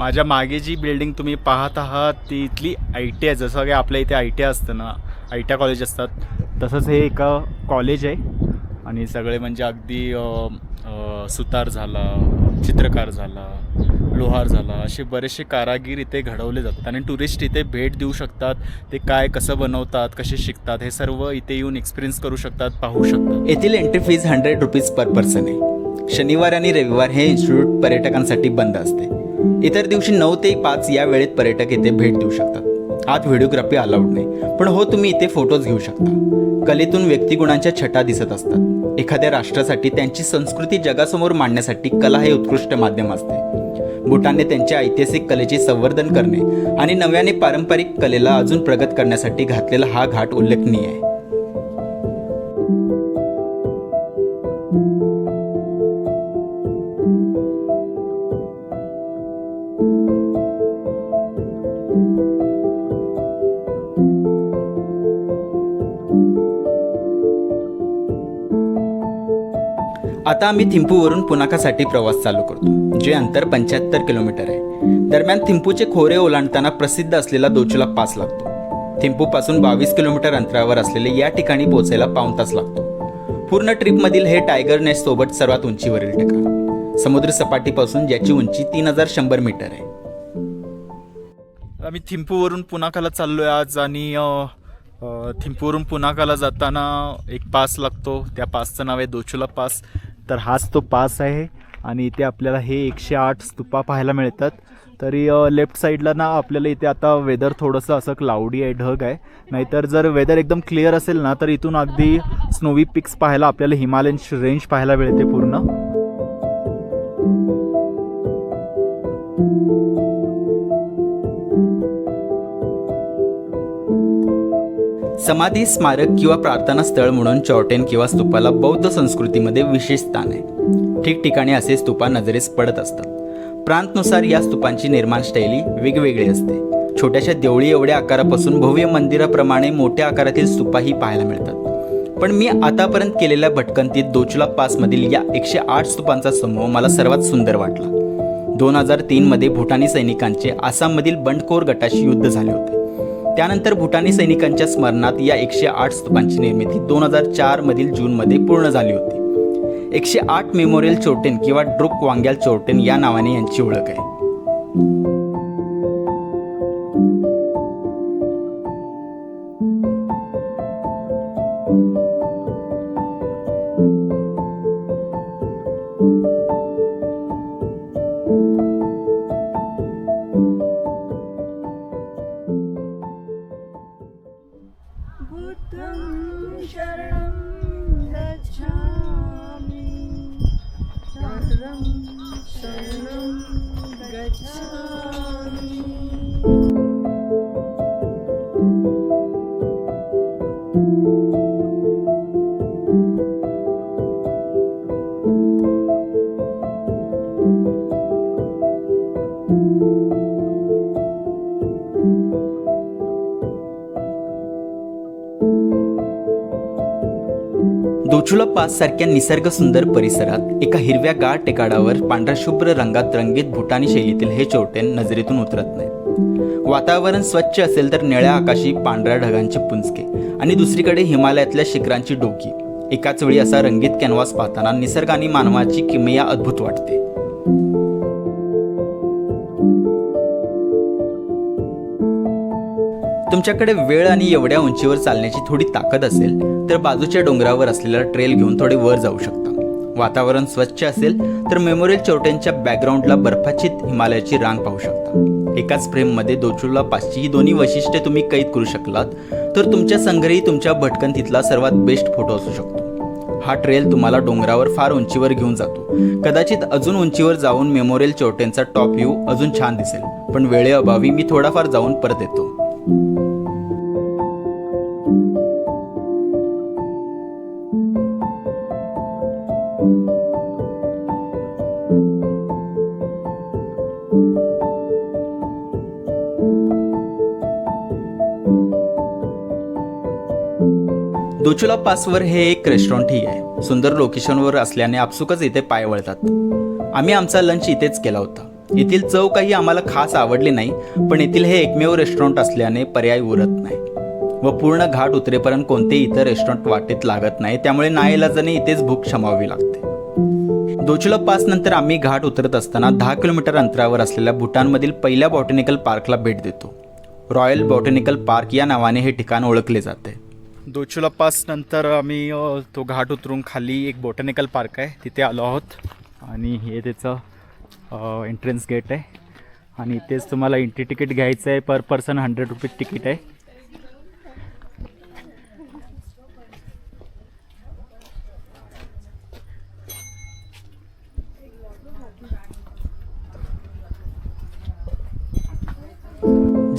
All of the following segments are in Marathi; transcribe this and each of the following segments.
माझ्या मागे जी बिल्डिंग तुम्ही पाहत आहात ती इथली आय टी आहे. जसं काही आपल्या इथे आय टी असतं ना आय टी कॉलेज असतात. तसंच हे एक कॉलेज आहे. आणि सगळे म्हणजे अगदी सुतार झाला चित्रकार झाला लोहार झाला. असे बरेचसे कारागीर इथे घडवले जातात. आणि टुरिस्ट इथे भेट देऊ शकतात. ते काय कसं बनवतात कसे शिकतात हे सर्व इथे येऊन एक्सपिरियन्स करू शकतात पाहू शकतात. येथील entry fees hundred rupees per person आहे. शनिवार आणि रविवार हे इन्स्टिट्यूट पर्यटकांसाठी बंद असते. इतर दिवशी नऊ ते पाच या वेळेत पर्यटक इथे भेट देऊ शकतात. आत व्हिडिओग्राफी अलाउड नाही. पण हो तुम्ही इथे फोटोज घेऊ शकता. कलेतून व्यक्तिगुणांच्या छटा दिसत असतात. एखाद्या राष्ट्रासाठी त्यांची संस्कृती जगासमोर मांडण्यासाठी कला हे उत्कृष्ट माध्यम असते. भूटानने त्यांच्या ऐतिहासिक कलेचे संवर्धन करणे आणि नव्याने पारंपरिक कलेला अजून प्रगत करण्यासाठी घातलेला हा घाट उल्लेखनीय आहे. आता आम्ही थिंपूवरून पुनाकासाठी प्रवास चालू करतो जे अंतर पंच्याहत्तर किलोमीटर आहे. दरम्यान थिंपूचे खोरे ओलांडताना प्रसिद्ध असलेला दोचुला पास लागतो. थिंपूपासून बावीस किलोमीटर अंतरावर असलेले या ठिकाणी पोहोचायला पाऊण तास लागतो. पूर्ण ट्रिपमधील हे टायगर नेस्ट सोबत सर्वात उंचीवरील ठिकाण. समुद्र सपाटीपासून ज्याची उंची तीन हजार शंभर मीटर आहे. आम्ही थिंपूवरून पुनाकाला चाललो आहे आज आणि थिंपूवरून पुनाकाला जाताना एक पास लागतो. त्या पासचं नाव आहे दोचुला पास. तर हाच तो पास आहे आणि इथे आपल्याला हे एकशे आठ स्तूपा पाहायला मिळतात. तरी लेफ्ट साईडला ना आपल्याला इथे आता वेदर थोडंसं असं क्लाउडी आहे ढग आहे. नाहीतर जर वेदर एकदम क्लिअर असेल ना तर इथून अगदी स्नोवी पिक्स पाहायला आपल्याला हिमालयन रेंज पाहायला मिळते पूर्ण. समाधी स्मारक किंवा प्रार्थना स्थळ म्हणून चॉर्टेन किंवा स्तूपाला बौद्ध संस्कृतीमध्ये विशेष स्थान आहे. ठिकठिकाणी असे स्तूपा नजरेस पडत असतात. प्रांतनुसार या स्तूपांची निर्माण शैली वेगवेगळी असते. छोट्याशा देवळी एवढ्या आकारापासून भव्य मंदिराप्रमाणे मोठ्या आकारातील स्तूपाही पाहायला मिळतात. पण मी आतापर्यंत केलेल्या भटकंतीत दोचुला पासमधील या एकशे आठ स्तूपांचा समूह मला सर्वात सुंदर वाटला. दोन हजार तीनमध्ये भूटानी सैनिकांचे आसाममधील बंडखोर गटाशी युद्ध झाले होते. त्यानंतर भूटानी सैनिकांच्या स्मरणात या एकशे आठ स्तूपांची निर्मिती दोन हजार चार मधील जूनमध्ये पूर्ण झाली होती. एकशे आठ मेमोरियल चोटेन किंवा ड्रुक वांग्याल चोर्टेन या नावाने यांची ओळख आहे. बुद्धं शरणं गच्छामि शरणं शरणं गच्छामि दोचुला पास सारख्या निसर्ग सुंदर परिसरात एका हिरव्या गार टेकाडावर पांढऱ्या शुभ्र रंगात रंगीत भूटानी शैलीतील हे चोटेन नजरेतून उतरत नाही वातावरण स्वच्छ असेल तर निळ्या आकाशी पांढऱ्या ढगांचे पुंजके आणि दुसरीकडे हिमालयातल्या शिखरांची डोकी. एकाच वेळी असा रंगीत कॅनव्हास पाहताना निसर्ग आणि मानवाची किमया अद्भुत वाटते. तुमच्याकडे वेळ आणि एवढ्या उंचीवर चालण्याची थोडी ताकद असेल तर बाजूच्या डोंगरावर असलेला ट्रेल घेऊन थोडे वर जाऊ शकता. वातावरण स्वच्छ असेल तर मेमोरियल चौट्यांच्या बॅकग्राऊंडला बर्फाचित हिमालयाची रांग पाहू शकता. एकाच फ्रेममध्ये दोचुला पाचची ही दोन्ही वैशिष्ट्ये तुम्ही कैद करू शकलात तर तुमच्या संग्रही तुमच्या भटकंतीतला सर्वात बेस्ट फोटो असू शकतो. हा ट्रेल तुम्हाला डोंगरावर फार उंचीवर घेऊन जातो. कदाचित अजून उंचीवर जाऊन मेमोरियल चौट्यांचा टॉप व्ह्यू अजून छान दिसेल पण वेळेअभावी मी थोडाफार जाऊन परत येतो. डोचुला पासवर हे एक रेस्टॉरंटही आहे. सुंदर लोकेशनवर असल्याने आपसुकच इथे पाय वळतात. आम्ही आमचा लंच इथेच केला होता. येथील चव काही आम्हाला खास आवडली नाही पण येथील हे एकमेव रेस्टॉरंट असल्याने पर्याय उरत नाही. व पूर्ण घाट उतरेपर्यंत कोणतेही इतर रेस्टॉरंट वाटेत लागत नाही त्यामुळे नाईलाजाने इथेच भूक क्षमावी लागते. दोचुला पास नंतर आम्ही घाट उतरत असताना दहा किलोमीटर अंतरावर असलेल्या भूटानमधील पहिल्या बॉटॅनिकल पार्कला भेट देतो. रॉयल बॉटॅनिकल पार्क या नावाने हे ठिकाण ओळखले जाते. दोचुला पास नंतर आम्ही तो घाट उतरून खाली एक बॉटॅनिकल पार्क आहे. तिथे आलो आहोत. आणि हे त्याचं एंट्रन्स गेट आहे. आणि इथेच तुम्हाला एंट्री तिकीट घ्यायचं आहे per person hundred rupees ticket आहे.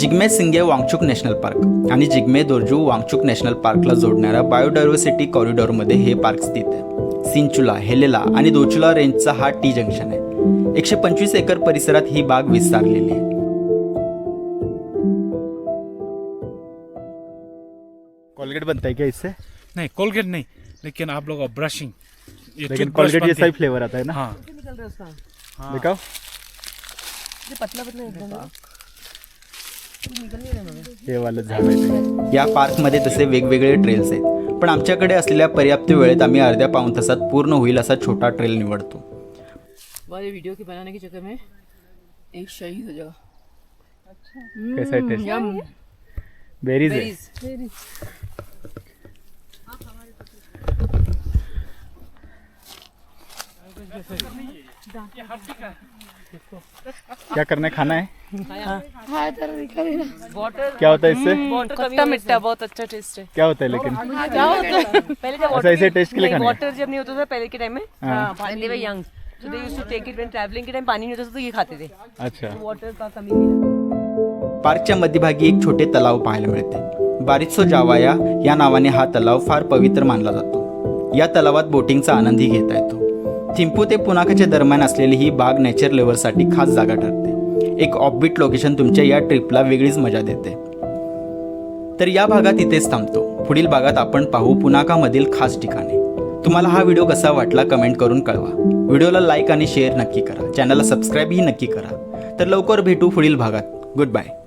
जिग्मे सिंगे वांगचुक नॅशनल पार्क आणि जिग्मे दोर्जू वांगचुक नॅशनल पार्कला जोडणाऱ्या बायोडायव्हर्सिटी कॉरिडॉरमध्ये हे पार्क स्थित आहे. सिंचुला हेलेला आणि दोचुला रेंजचा हा टी जंक्शन आहे. एकशे पंचवीस एकर परिसरात ही बाग विस्तारलेली आहे. कॉलगेट बनता है क्या इससे? नहीं कोलगेट नहीं. लेकिन आप लोग ब्रशिंग ये लेकिन toothbrush कॉलगेट बनती. जैसा ही है। फ्लेवर आता है. ना हाँ. दिखाओ हे वाला. या पार्कमध्ये तसे वेगवेगळे ट्रेल्स आहेत. पण आमच्याकडे असलेल्या पर्याप्त वेळेत आम्ही अर्ध्या पाऊण तासात पूर्ण होईल असा छोटा ट्रेल निवडतो. वाले वीडियो के बनाने के चक्कर में एक शहीद हो जाएगा. कैसा है टेस्ट बेरीज है। क्या करना है खाना है? क्या होता है इससे? खट्टा मिट्टा बहुत अच्छा टेस्ट है। क्या होता है लेकिन? क्या होता है? पहले जब ऐसा ऐसे टेस्ट के लिए खाना वाटर जब नहीं होता था पहले के टाइम में हाँ। यंग तो they used to take it when travelling K time पानी नहीं होता था तो ये खाते थे। अच्छा। वाटर का कमी नहीं पार्कच्या मध्यभागी एक छोटे तलाव पाहायला मिळते. बारित्सो जावाया या नावाने हा तलाव फार पवित्र मानला जातो. या तलावात बोटिंगचा आनंदही घेता येतो. थिंपू ते पुनाकाच्या दरम्यान असलेली ही बाग नेचर लेवलसाठी खास जागा ठरते. एक ऑफबीट लोकेशन तुमच्या या ट्रिपला वेगळीच मजा देते. तर या भागात इथेच थांबतो. पुढील भागात आपण पाहू पुनाकामधील खास ठिकाणे. तुम्हाला हा व्हिडिओ कसा वाटला कमेंट करून कळवा. व्हिडिओला लाईक आणि शेअर नक्की करा. चॅनलला सबस्क्राईबही नक्की करा. तर लवकर भेटू पुढील भागात. Good bye